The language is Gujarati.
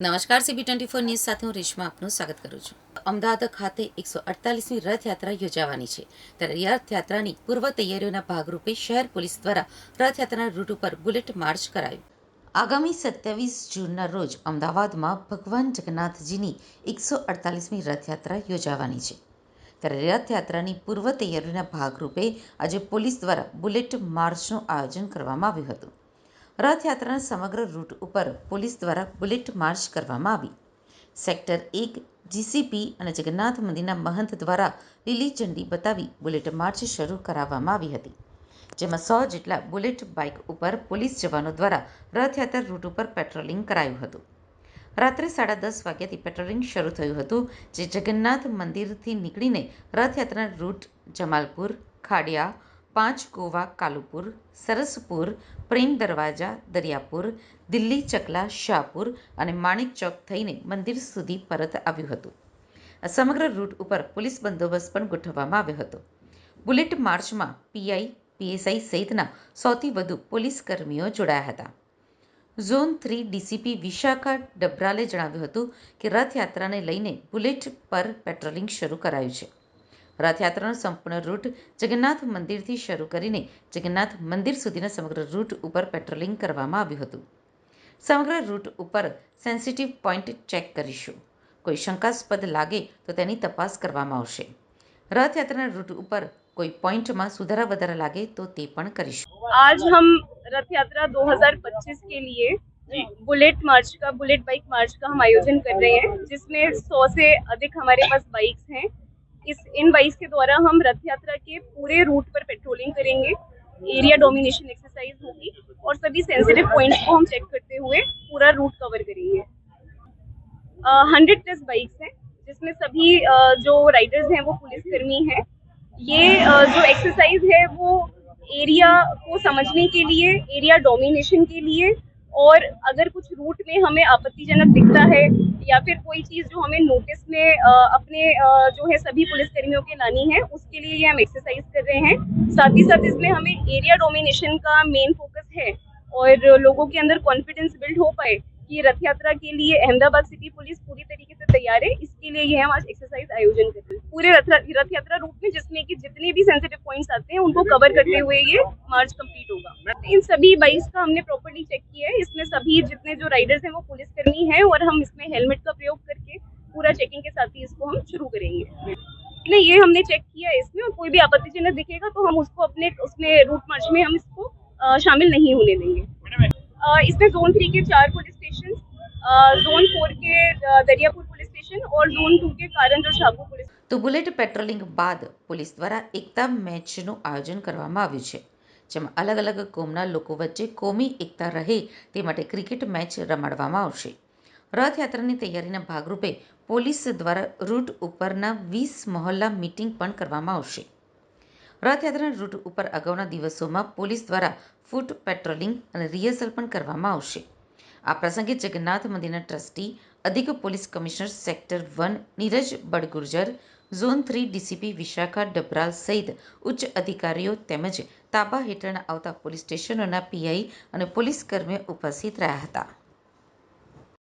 નમસ્કાર સીબી ટ્વેન્ટી ફોર ન્યૂઝ સાથે હું રેશમા આપનું સ્વાગત કરું છું. અમદાવાદ ખાતે એકસો અડતાલીસમી રથયાત્રા યોજાવાની છે. ત્યારે રથયાત્રાની પૂર્વ તૈયારીઓના ભાગરૂપે શહેર પોલીસ દ્વારા રથયાત્રાના રૂટ ઉપર બુલેટ માર્ચ કરાયું. આગામી સત્યાવીસ જૂનના રોજ અમદાવાદમાં ભગવાન જગન્નાથજીની એકસો અડતાલીસમી રથયાત્રા યોજાવાની છે. ત્યારે રથયાત્રાની પૂર્વ તૈયારીઓના ભાગરૂપે આજે પોલીસ દ્વારા બુલેટ માર્ચનું આયોજન કરવામાં આવ્યું હતું. રથયાત્રાના સમગ્ર રૂટ ઉપર પોલીસ દ્વારા બુલેટ માર્ચ કરવામાં આવી. સેક્ટર એક જીસીપી અને જગન્નાથ મંદિરના મહંત દ્વારા લીલી ઝંડી બતાવી બુલેટ માર્ચ શરૂ કરાવવામાં આવી હતી. જેમાં સો જેટલા બુલેટ બાઇક ઉપર પોલીસ જવાનો દ્વારા રથયાત્રા રૂટ ઉપર પેટ્રોલિંગ કરાયું હતું. રાત્રે સાડા દસ વાગ્યાથી પેટ્રોલિંગ શરૂ થયું હતું, જે જગન્નાથ મંદિરથી નીકળીને રથયાત્રાના રૂટ જમાલપુર, ખાડિયા પાંચ ગોવા, કાલુપુર, સરસપુર, પ્રેમ દરવાજા, દરિયાપુર, દિલ્હી ચકલા, શાહપુર અને માણેક ચોક થઈને મંદિર સુધી પરત આવ્યું હતું. આ સમગ્ર રૂટ ઉપર પોલીસ બંદોબસ્ત પણ ગોઠવવામાં આવ્યો હતો. બુલેટ માર્ચમાં પીઆઈ, પીએસઆઈ સહિતના સૌથી વધુ પોલીસ કર્મીઓ જોડાયા હતા. ઝોન થ્રી ડીસીપી વિશાખા ડબરાલે જણાવ્યું હતું કે રથયાત્રાને લઈને બુલેટ પર પેટ્રોલિંગ શરૂ કરાયું છે. રથયાત્રાનો સંપૂર્ણ રૂટ જગન્નાથ મંદિરથી શરૂ કરીને જગન્નાથ મંદિર સુધીના સમગ્ર રૂટ ઉપર પેટ્રોલિંગ કરવામાં આવ્યું હતું સમગ્ર રૂટ ઉપર સેન્સિટિવ પોઈન્ટ ચેક કરીશું કોઈ શંકાસ્પદ લાગે તો તેની તપાસ કરવામાં આવશે રથયાત્રાના રૂટ ઉપર કોઈ પોઈન્ટમાં સુધારા વધારા લાગે તો તે પણ કરીશું आज हम रथ यात्रा 2025 के लिए बुलेट मार्च का बुलेट बाइक मार्च का हम आयोजन कर रहे हैं जिसमें 100 से अधिक हमारे पास बाइक्स हैं इस इन बाइक्स के द्वारा हम रथ यात्रा के पूरे रूट पर पेट्रोलिंग करेंगे। एरिया डोमिनेशन एक्सरसाइज होगी और सभी सेंसिटिव पॉइंट्स को हम चेक करते हुए पूरा रूट कवर करेंगे। हंड्रेड प्लस बाइक्स हैं जिसमें सभी अ, जो राइडर्स हैं वो पुलिसकर्मी हैं। ये अ, जो एक्सरसाइज है वो एरिया को समझने के लिए एरिया डोमिनेशन के लिए और अगर कुछ रूट में हमें आपत्तिजनक दिखता है या फिर कोई चीज़ जो हमें नोटिस में अपने जो है सभी पुलिसकर्मियों के लानी है, उसके लिए ये हम एक्सरसाइज कर रहे हैं। साथ ही साथ इसमें हमें एरिया डोमिनेशन का मेन फोकस है और लोगों के अंदर कॉन्फिडेंस बिल्ड हो पाए कि रथ यात्रा के लिए अहमदाबाद सिटी पुलिस पूरी तरीके से तैयार है। इसके लिए ये हम आज एक्सरसाइज आयोजन कर रहे हैं। पूरे रथ यात्रा रूट में जिसमें कि जितने भी सेंसिटिव पॉइंट्स आते हैं, उनको कवर करते हुए ये मार्च कंप्लीट होगा। इन सभी बाइक्स का हमने प्रॉपरली चेक किया है। इसमें सभी जितने जो राइडर्स हैं, वो पुलिसकर्मी हैं और हम इसमें हेलमेट का प्रयोग करके पूरा चेकिंग के साथ ही इसको हम शुरू करेंगे। नहीं, ये हमने चेक किया है इसमें और कोई भी आपत्तिजनक दिखेगा तो हम उसको अपने उसमें रूट मार्च में हम इसको शामिल नहीं होने देंगे। इसमें जोन थ्री के चार पुलिस स्टेशन जोन फोर के दरियापुर पुलिस स्टेशन और जोन टू के कारंज और शाहपुर पुलिस તો બુલેટ પેટ્રોલિંગ બાદ પોલીસ દ્વારા એકતા મેચનું આયોજન કરવામાં આવ્યું છે, જેમાં અલગ અલગ કોમના લોકો વચ્ચે કોમી એકતા રહે તે માટે ક્રિકેટ મેચ રમાડવામાં આવશે. રથયાત્રાની તૈયારીના ભાગરૂપે પોલીસ દ્વારા રૂટ ઉપરના વીસ મહોલ્લા મીટિંગ પણ કરવામાં આવશે. રથયાત્રાના રૂટ ઉપર અગાઉના દિવસોમાં પોલીસ દ્વારા ફૂટ પેટ્રોલિંગ અને રિહર્સલ પણ કરવામાં આવશે. આ પ્રસંગે જગન્નાથ મંદિરના ટ્રસ્ટી, અધિક police commissioner sector one Niraj Badgujar zone three DCP Vishakha Dabral સહિત ઉચ્ચ અધિકારીઓ તેમજ તાબા હેઠળ આવતા પોલીસ સ્ટેશનોના પીઆઈ અને પોલીસકર્મીઓ ઉપસ્થિત રહ્યા હતા.